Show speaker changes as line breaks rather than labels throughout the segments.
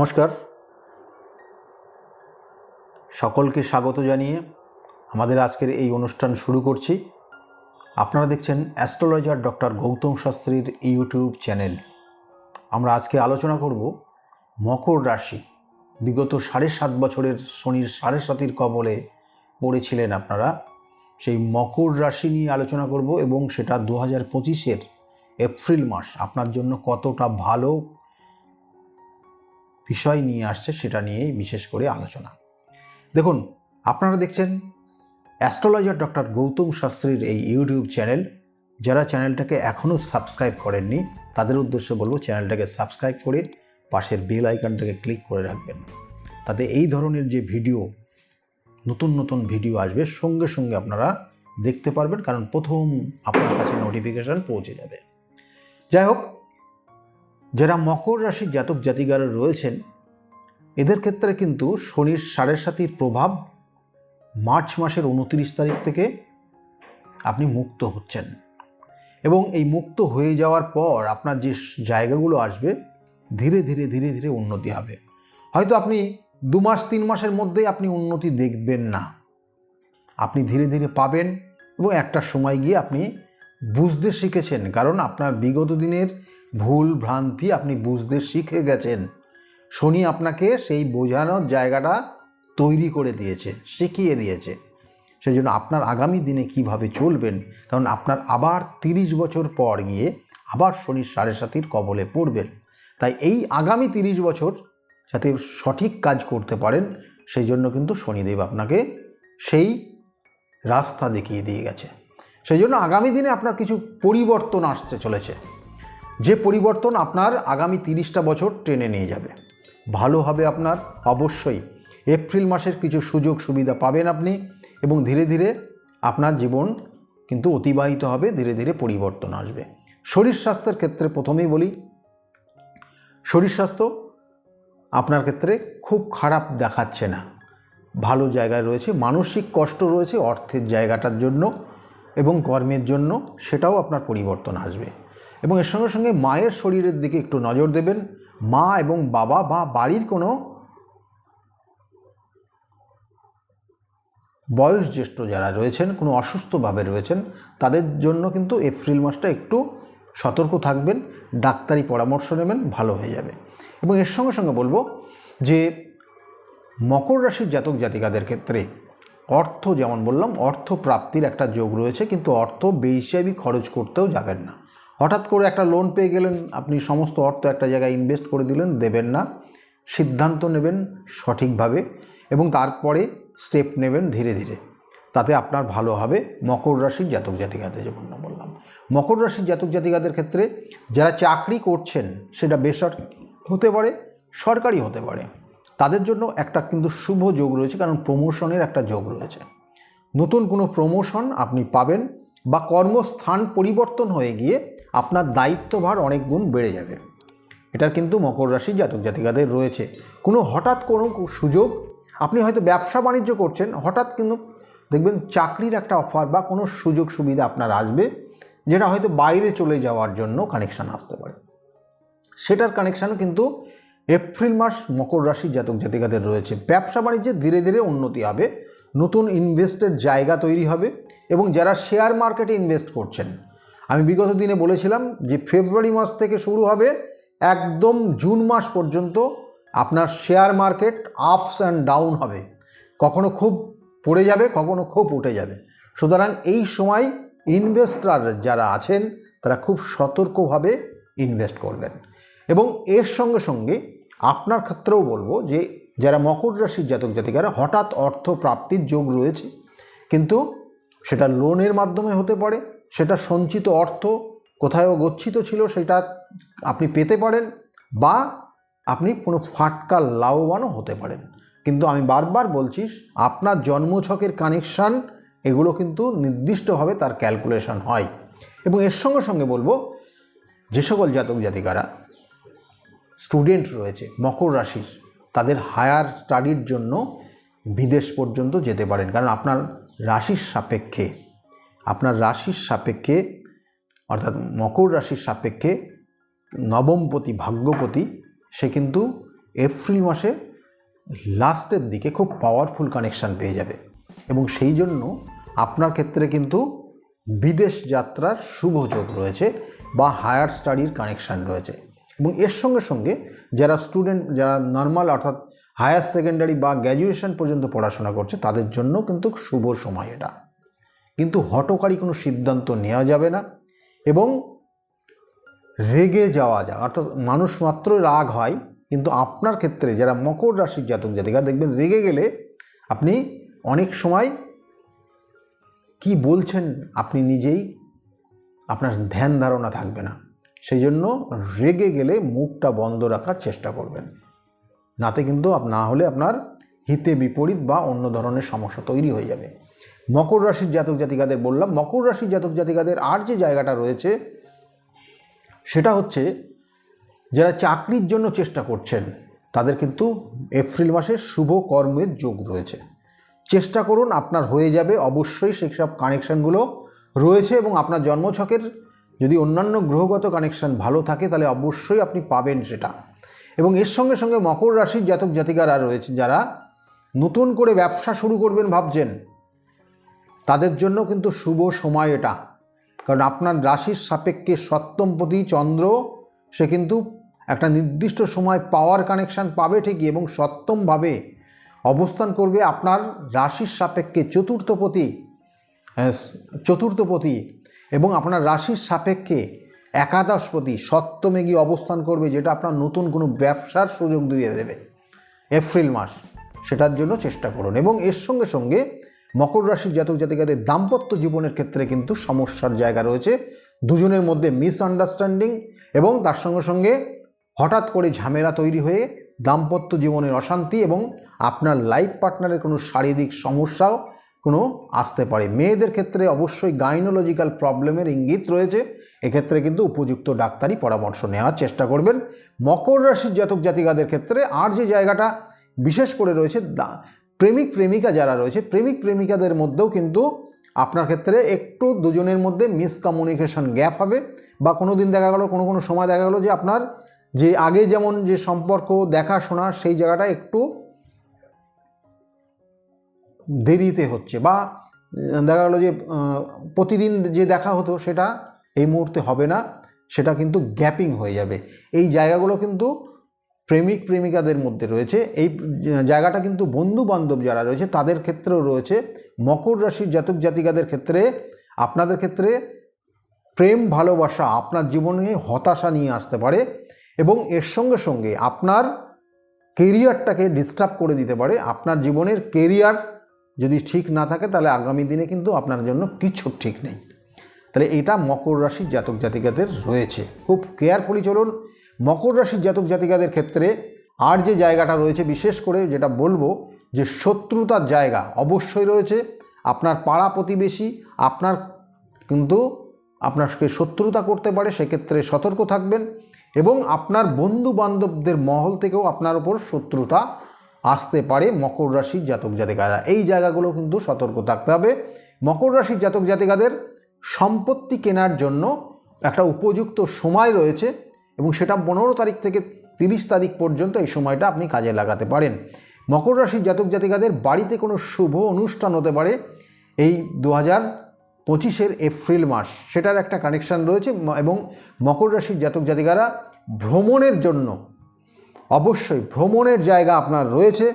নমস্কার। সকলকে স্বাগত জানিয়ে আমাদের আজকের এই অনুষ্ঠান শুরু করছি। আপনারা দেখছেন অ্যাস্ট্রোলজার ডক্টর গৌতম শাস্ত্রীর ইউটিউব চ্যানেল। আমরা আজকে আলোচনা করব মকর রাশি। বিগত সাড়ে সাত বছরের শনির সাড়ে সাতির কবলে পড়েছিলেন আপনারা। সেই মকর রাশি নিয়ে আলোচনা করব এবং সেটা দু হাজার পঁচিশের এপ্রিল মাস। আপনার জন্য কতটা ভালো বিষয় নিয়ে আসছে সেটা নিয়েই বিশেষ করে আলোচনা। দেখুন, আপনারা দেখছেন অ্যাস্ট্রোলজার ডক্টর গৌতম শাস্ত্রীর এই ইউটিউব চ্যানেল। যারা চ্যানেলটাকে এখনও সাবস্ক্রাইব করেননি, তাদের উদ্দেশ্যে বলব চ্যানেলটাকে সাবস্ক্রাইব করে পাশের বেল আইকনটাকে ক্লিক করে রাখবেন। তাতে এই ধরনের যে ভিডিও, নতুন নতুন ভিডিও আসবে, সঙ্গে সঙ্গে আপনারা দেখতে পারবেন, কারণ প্রথম আপনার কাছে নোটিফিকেশান পৌঁছে যাবে। যাই হোক যারা মকর রাশির জাতক জাতিকারা রয়েছেন, এদের ক্ষেত্রে কিন্তু শনির সাড়ে সাতির প্রভাব মার্চ মাসের উনত্রিশ তারিখ থেকে আপনি মুক্ত হচ্ছেন। এবং এই মুক্ত হয়ে যাওয়ার পর আপনার যে জায়গাগুলো আসবে, ধীরে ধীরে ধীরে ধীরে উন্নতি হবে। হয়তো আপনি দু মাস, তিন মাসের মধ্যেই আপনি উন্নতি দেখবেন না। আপনি ধীরে ধীরে পাবেন এবং একটা সময় গিয়ে আপনি বুঝতে শিখেছেন। কারণ আপনার বিগত দিনের ভুল ভ্রান্তি আপনি বুঝতে শিখে গেছেন। শনি আপনাকে সেই বোঝানোর জায়গাটা তৈরি করে দিয়েছে, শিখিয়ে দিয়েছে। সেই জন্য আপনার আগামী দিনে কীভাবে চলবেন, কারণ আপনার আবার তিরিশ বছর পর গিয়ে আবার শনির সাড়ে সাতির কবলে পড়বেন। তাই এই আগামী তিরিশ বছর যাতে সঠিক কাজ করতে পারেন সেই জন্য কিন্তু শনিদেব আপনাকে সেই রাস্তা দেখিয়ে দিয়ে গেছে। সেই জন্য আগামী দিনে আপনার কিছু পরিবর্তন আসতে চলেছে। যে পরিবর্তন আপনার আগামী তিরিশটা বছর ট্রেনে নিয়ে যাবে। ভালো হবে আপনার অবশ্যই এপ্রিল মাসের কিছু সুযোগ সুবিধা পাবেন আপনি এবং ধীরে ধীরে আপনার জীবন কিন্তু অতিবাহিত হবে, ধীরে ধীরে পরিবর্তন আসবে। শরীর স্বাস্থ্যের ক্ষেত্রে প্রথমেই বলি, শরীর স্বাস্থ্য আপনার ক্ষেত্রে খুব খারাপ দেখাচ্ছে না। ভালো জায়গায় রয়েছে, মানসিক কষ্ট রয়েছে অর্থের জায়গাটার জন্য এবং কর্মের জন্য সেটাও আপনার পরিবর্তন আসবে। এবং এর সঙ্গে সঙ্গে মায়ের শরীরের দিকে একটু নজর দেবেন। মা এবং বাবা বা বাড়ির কোনো বয়োজ্যেষ্ঠ যারা রয়েছেন, কোনো অসুস্থভাবে রয়েছেন, তাদের জন্য কিন্তু এপ্রিল মাসটা একটু সতর্ক থাকবেন, ডাক্তারি পরামর্শ নেবেন, ভালো হয়ে যাবে। এবং এর সঙ্গে সঙ্গে বলব যে, মকর রাশির জাতক জাতিকাদের ক্ষেত্রে অর্থ যেমন বললাম অর্থ প্রাপ্তির একটা যোগ রয়েছে, কিন্তু অর্থ বেহিসাবি খরচ করতেও যাবেন না। হঠাৎ করে একটা লোন পেয়ে গেলেন, আপনি সমস্ত অর্থ একটা জায়গায় ইনভেস্ট করে দিলেন, দেবেন না। সিদ্ধান্ত নেবেন সঠিকভাবে এবং তারপরে স্টেপ নেবেন ধীরে ধীরে। তাতে আপনার ভালো হবে। মকর রাশির জাতক জাতিকাদের যেমন বললাম। মকর রাশির জাতক জাতিকাদের ক্ষেত্রে যারা চাকরি করছেন, সেটা বেসরকারি হতে পারে, সরকারি হতে পারে। তাদের জন্য একটা কিন্তু শুভ যোগ রয়েছে, কারণ প্রমোশনের একটা যোগ রয়েছে। নতুন কোনো প্রমোশন আপনি পাবেন বা কর্মস্থান পরিবর্তন হয়ে গিয়ে আপনার দায়িত্বভার অনেক গুণ বেড়ে যাবে। এটার কিন্তু মকর রাশি জাতক জাতিকাদের রয়েছে। কোনো হঠাৎ কোনো সুযোগ, আপনি হয়তো ব্যবসা বাণিজ্য করছেন, হঠাৎ কিন্তু দেখবেন চাকরির একটা অফার বা কোনো সুযোগ সুবিধা আপনার আসবে, যেটা হয়তো বাইরে চলে যাওয়ার জন্য কানেকশান আসতে পারে। সেটার কানেকশান কিন্তু এপ্রিল মাস মকর রাশির জাতক জাতিকাদের রয়েছে। ব্যবসা বাণিজ্যে ধীরে ধীরে উন্নতি হবে, নতুন ইনভেস্টের জায়গা তৈরি হবে এবং যারা শেয়ার মার্কেটে ইনভেস্ট করছেন আমি বিগত দিনে বলেছিলাম যে ফেব্রুয়ারি মাস থেকে শুরু হবে একদম জুন মাস পর্যন্ত আপনার share market ups and down হবে। কখনো খুব পড়ে যাবে, কখনো খুব উঠে যাবে। সুতরাং এই সময় ইনভেস্টার যারা আছেন, তারা খুব সতর্কভাবে ইনভেস্ট করবেন। এবং এর সঙ্গে সঙ্গে আপনার ক্ষেত্রেও বলব যে যারা মকর রাশির জাতক জাতিকারা, হঠাৎ অর্থ প্রাপ্তির যোগ রয়েছে। কিন্তু সেটা লোনের মাধ্যমে হতে পারে সেটা সঞ্চিত অর্থ কোথাও গচ্ছিত ছিল, সেটা আপনি পেতে পারেন বা আপনি কোনো ফাটকা লাভবানও হতে পারেন। কিন্তু আমি বারবার বলছি, আপনার জন্মছকের কানেকশান এগুলো কিন্তু নির্দিষ্টভাবে তার ক্যালকুলেশন হয়। এবং এর সঙ্গে সঙ্গে বলব, যে সকল জাতক জাতিকারা স্টুডেন্ট রয়েছে, মকর রাশির, তাদের হায়ার স্টাডির জন্য বিদেশ পর্যন্ত যেতে পারেন। কারণ আপনার রাশির সাপেক্ষে আপনার রাশির সাপেক্ষে, অর্থাৎ মকর রাশির সাপেক্ষে নবমপতি ভাগ্যপতি, সে কিন্তু এপ্রিল মাসে লাস্টের দিকে খুব পাওয়ারফুল কানেকশান পেয়ে যাবে। এবং সেই জন্য আপনার ক্ষেত্রে কিন্তু বিদেশ যাত্রার শুভ যোগ রয়েছে বা হায়ার স্টাডির কানেকশান রয়েছে। এবং এর সঙ্গে সঙ্গে যারা স্টুডেন্ট যারা নর্মাল অর্থাৎ হায়ার সেকেন্ডারি বা গ্র্যাজুয়েশন পর্যন্ত পড়াশোনা করছে, তাদের জন্য কিন্তু শুভ সময় এটা। কিন্তু হটকারী কোনো সিদ্ধান্ত নেওয়া যাবে না এবং রেগে যাওয়া যায়। অর্থাৎ মানুষ মাত্র রাগ হয়, কিন্তু আপনার ক্ষেত্রে যারা মকর রাশির জাতক জাতিকা, দেখবেন রেগে গেলে আপনি অনেক সময় কি বলছেন আপনি নিজেই আপনার ধ্যান ধারণা থাকবে না। সেই জন্য রেগে গেলে মুখটা বন্ধ রাখার চেষ্টা করবেন। নাতে কিন্তু না হলে আপনার হিতে বিপরীত বা অন্য ধরনের সমস্যা তৈরি হয়ে যাবে। মকর রাশির জাতক জাতিকাদের বললাম, মকর রাশির জাতক জাতিকাদের আর যে জায়গাটা রয়েছে, সেটা হচ্ছে যারা চাকরির জন্য চেষ্টা করছেন, তাদের কিন্তু এপ্রিল মাসে শুভ কর্মের যোগ রয়েছে। চেষ্টা করুন, আপনার হয়ে যাবে, অবশ্যই সেসব কানেকশানগুলো রয়েছে এবং আপনার জন্মছকের যদি অন্যান্য গ্রহগত কানেকশান ভালো থাকে, তাহলে অবশ্যই আপনি পাবেন সেটা। এবং এর সঙ্গে সঙ্গে মকর রাশির জাতক জাতিকারা রয়েছে, যারা নতুন করে ব্যবসা শুরু করবেন ভাবছেন তাদের জন্য কিন্তু শুভ সময় এটা। কারণ আপনার রাশির সাপেক্ষে সপ্তমপতি চন্দ্র সে কিন্তু একটা নির্দিষ্ট সময় পাওয়ার কানেকশান পাবে ঠিকই এবং সপ্তমভাবে অবস্থান করবে আপনার রাশির সাপেক্ষে চতুর্থপতি হ্যাঁ, চতুর্থপতি এবং আপনার রাশির সাপেক্ষে একাদশপতি সপ্তমে গিয়ে অবস্থান করবে যেটা আপনার নতুন কোনো ব্যবসার সুযোগ দিয়ে দেবে। এপ্রিল মাস সেটার জন্য চেষ্টা করুন এবং এর সঙ্গে সঙ্গে মকর রাশির জাতক জাতিকাদের দাম্পত্য জীবনের ক্ষেত্রে কিন্তু সমস্যার জায়গা রয়েছে। দুজনের মধ্যে মিসআন্ডারস্ট্যান্ডিং এবং তার সঙ্গে সঙ্গে হঠাৎ করে ঝামেলা তৈরি হয়ে দাম্পত্য জীবনের অশান্তি এবং আপনার লাইফ পার্টনারের কোনো শারীরিক সমস্যাও কোনো আসতে পারে। মেয়েদের ক্ষেত্রে অবশ্যই গাইনোলজিক্যাল প্রবলেমের ইঙ্গিত রয়েছে। এক্ষেত্রে কিন্তু উপযুক্ত ডাক্তারি পরামর্শ নেওয়ার চেষ্টা করবেন। মকর রাশির জাতক জাতিকাদের ক্ষেত্রে আর যে জায়গাটা বিশেষ করে রয়েছে প্রেমিক প্রেমিকা যারা রয়েছে, প্রেমিক প্রেমিকাদের মধ্যেও কিন্তু আপনার ক্ষেত্রে একটু দুজনের মধ্যে মিসকমিউনিকেশন গ্যাপ হবে বা কোনো দিন দেখা গেলো, কোনো কোনো সময় দেখা গেলো যে আপনার যে আগে যেমন যে সম্পর্ক, দেখাশোনা সেই জায়গাটা একটু দেরিতে হচ্ছে বা দেখা গেলো যে প্রতিদিন যে দেখা হতো সেটা এই মুহূর্তে হবে না, সেটা কিন্তু গ্যাপিং হয়ে যাবে। এই জায়গাগুলো কিন্তু প্রেমিক প্রেমিকাদের মধ্যে রয়েছে। এই জায়গাটা কিন্তু বন্ধু বান্ধব যারা রয়েছে, তাদের ক্ষেত্রেও রয়েছে। মকর রাশির জাতক জাতিকাদের ক্ষেত্রে, আপনাদের ক্ষেত্রে প্রেম, ভালোবাসা আপনার জীবনে হতাশা নিয়ে আসতে পারে এবং এর সঙ্গে সঙ্গে আপনার কেরিয়ারটাকে ডিস্টার্ব করে দিতে পারে। আপনার জীবনের কেরিয়ার যদি ঠিক না থাকে, তাহলে আগামী দিনে কিন্তু আপনার জন্য কিছু ঠিক নেই। তাহলে এটা মকর রাশির জাতক জাতিকাদের রয়েছে। খুব কেয়ারফুলি চলুন মকর রাশির জাতক জাতিকাদের ক্ষেত্রে আর যে জায়গাটা রয়েছে, বিশেষ করে যেটা বলব যে শত্রুতার জায়গা অবশ্যই রয়েছে। আপনার পাড়া প্রতিবেশী, আপনার কিন্তু আপনাকে শত্রুতা করতে পারে, সেক্ষেত্রে সতর্ক থাকবেন এবং আপনার বন্ধু বান্ধবদের মহল থেকেও আপনার ওপর শত্রুতা আসতে পারে মকর রাশির জাতক জাতিকারা। এই জায়গাগুলো কিন্তু সতর্ক থাকতে হবে। মকর রাশির জাতক জাতিকাদের সম্পত্তি কেনার জন্য একটা উপযুক্ত সময় রয়েছে। এবং সেটা পনেরো তারিখ থেকে তিরিশ তারিখ পর্যন্ত এই সময়টা আপনি কাজে লাগাতে পারেন। মকর রাশির জাতক জাতিকাদের বাড়িতে কোনো শুভ অনুষ্ঠান হতে পারে এই দু হাজার পঁচিশের এপ্রিল মাস। সেটার একটা কানেকশান রয়েছে এবং মকর রাশির জাতক জাতিকারা ভ্রমণের জন্য, অবশ্যই ভ্রমণের জায়গা আপনার রয়েছে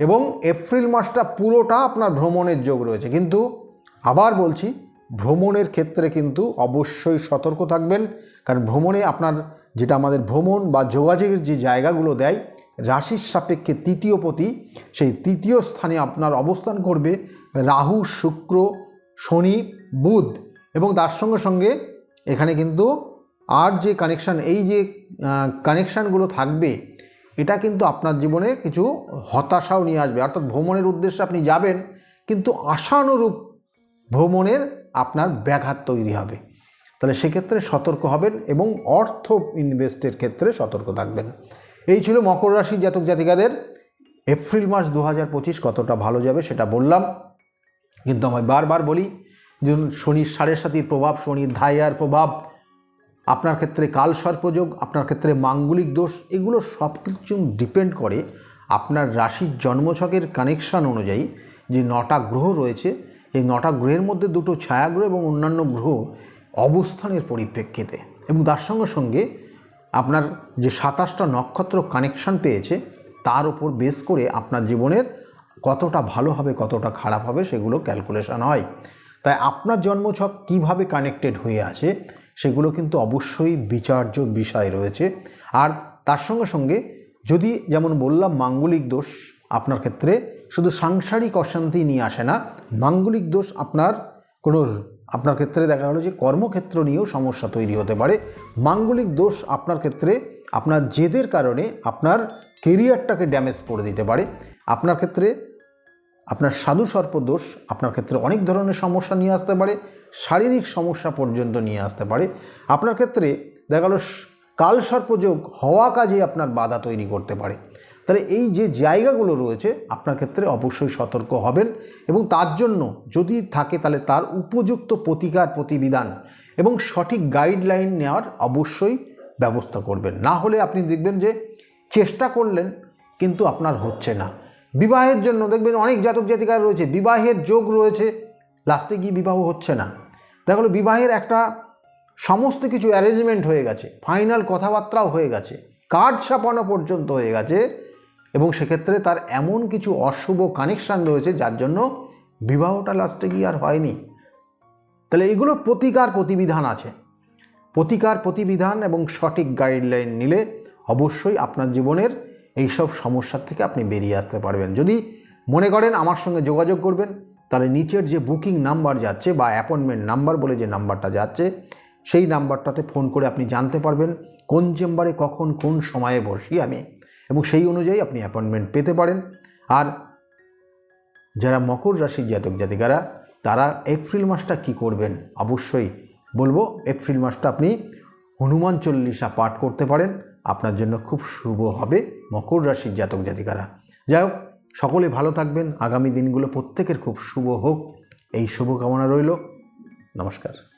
এবং এপ্রিল মাসটা পুরোটা আপনার ভ্রমণের যোগ রয়েছে। কিন্তু আবার বলছি, ভ্রমণের ক্ষেত্রে কিন্তু অবশ্যই সতর্ক থাকবেন, কারণ ভ্রমণে আপনার যেটা আমাদের ভ্রমণ বা যোগাযোগের যে জায়গাগুলো দেয়, রাশির সাপেক্ষে তৃতীয় পতি, সেই তৃতীয় স্থানে আপনার অবস্থান করবে রাহু, শুক্র, শনি, বুধ এবং তার সঙ্গে সঙ্গে এখানে কিন্তু আর যে কানেকশান এই যে কানেকশানগুলো থাকবে, এটা কিন্তু আপনার জীবনে কিছু হতাশাও নিয়ে আসবে। অর্থাৎ ভ্রমণের উদ্দেশ্যে আপনি যাবেন, কিন্তু আশানুরূপ ভ্রমণের আপনার ব্যাঘাত তৈরি হবে। তাহলে সেক্ষেত্রে সতর্ক হবেন এবং অর্থ ইনভেস্টের ক্ষেত্রে সতর্ক থাকবেন। এই ছিল মকর রাশির জাতক জাতিকাদের। এপ্রিল মাস দু হাজার পঁচিশ কতটা ভালো যাবে সেটা বললাম। কিন্তু আমি বারবার বলি যে শনির সাড়ে সাতির প্রভাব, শনির ধাইয়ার প্রভাব, আপনার ক্ষেত্রে কাল সর্পযোগ, আপনার ক্ষেত্রে মাঙ্গলিক দোষ, এগুলো সব কিছু ডিপেন্ড করে আপনার রাশির জন্মছকের কানেকশান অনুযায়ী যে নটা গ্রহ রয়েছে, এই নটা গ্রহের মধ্যে দুটো ছায়াগ্রহ এবং অন্যান্য গ্রহ অবস্থানের পরিপ্রেক্ষিতে এবং তার সঙ্গে সঙ্গে আপনার যে সাতাশটা নক্ষত্র কানেকশন পেয়েছে, তার উপর বেস করে আপনার জীবনের কতটা ভালো হবে, কতটা খারাপ হবে সেগুলো ক্যালকুলেশন হয়। তাই আপনার জন্মছক কীভাবে কানেক্টেড হয়ে আছে, সেগুলো কিন্তু অবশ্যই বিচার্য বিষয় রয়েছে। আর তার সঙ্গে সঙ্গে যদি যেমন বললাম মাঙ্গলিক দোষ আপনার ক্ষেত্রে, শুধু সাংসারিক অশান্তি নিয়ে আসে না, মাঙ্গলিক দোষ আপনার কোনো আপনার ক্ষেত্রে দেখা গেলো যে কর্মক্ষেত্র নিয়েও সমস্যা তৈরি হতে পারে। মাঙ্গলিক দোষ আপনার ক্ষেত্রে আপনার জেদের কারণে আপনার কেরিয়ারটাকে ড্যামেজ করে দিতে পারে। আপনার ক্ষেত্রে আপনার সাধু সর্প দোষ আপনার ক্ষেত্রে অনেক ধরনের সমস্যা নিয়ে আসতে পারে। শারীরিক সমস্যা পর্যন্ত নিয়ে আসতে পারে। আপনার ক্ষেত্রে দেখা গেলো কাল সর্পযোগ হওয়া কাজে আপনার বাধা তৈরি করতে পারে। তাহলে এই যে জায়গাগুলো রয়েছে, আপনার ক্ষেত্রে অবশ্যই সতর্ক হবেন এবং তার জন্য যদি থাকে তাহলে তার উপযুক্ত প্রতিকার প্রতিবিধান এবং সঠিক গাইডলাইন নেওয়ার অবশ্যই ব্যবস্থা করবেন। না হলে আপনি দেখবেন যে চেষ্টা করলেন কিন্তু আপনার হচ্ছে না। বিবাহের জন্য দেখবেন অনেক জাতক জাতিকার রয়েছে, বিবাহের যোগ রয়েছে লাস্টে গিয়ে বিবাহ হচ্ছে না। দেখা গেলো বিবাহের একটা সমস্ত কিছু অ্যারেঞ্জমেন্ট হয়ে গেছে ফাইনাল কথাবার্তাও হয়ে গেছে কার্ড ছাপানো পর্যন্ত হয়ে গেছে এবং সেক্ষেত্রে তার এমন কিছু অশুভ কানেকশান রয়েছে যার জন্য বিবাহটা লাস্টে গিয়ে আর হয়নি। তাহলে এগুলোর প্রতিকার প্রতিবিধান আছে। প্রতিকার প্রতিবিধান এবং সঠিক গাইডলাইন নিলে অবশ্যই আপনার জীবনের এই সব সমস্যার থেকে আপনি বেরিয়ে আসতে পারবেন। যদি মনে করেন আমার সঙ্গে যোগাযোগ করবেন, তাহলে নিচের যে বুকিং নাম্বার যাচ্ছে বা অ্যাপয়েন্টমেন্ট নাম্বার বলে যে নাম্বারটা যাচ্ছে, সেই নাম্বারটাতে ফোন করে আপনি জানতে পারবেন, কোন চেম্বারে কখন কোন সময়ে বসি আমি। এবং সেই অনুযায়ী আপনি অ্যাপয়েন্টমেন্ট পেতে পারেন। আর যারা মকর রাশির জাতক জাতিকারা, তারা এপ্রিল মাসটা কি করবেন? অবশ্যই বলব, এপ্রিল মাসটা আপনি হনুমান চল্লিশা পাঠ করতে পারেন। আপনার জন্য খুব শুভ হবে মকর রাশির জাতক জাতিকারা। যাই হোক, সকলে ভালো থাকবেন। আগামী দিনগুলো প্রত্যেকের খুব শুভ হোক। এই শুভকামনা রইল। নমস্কার।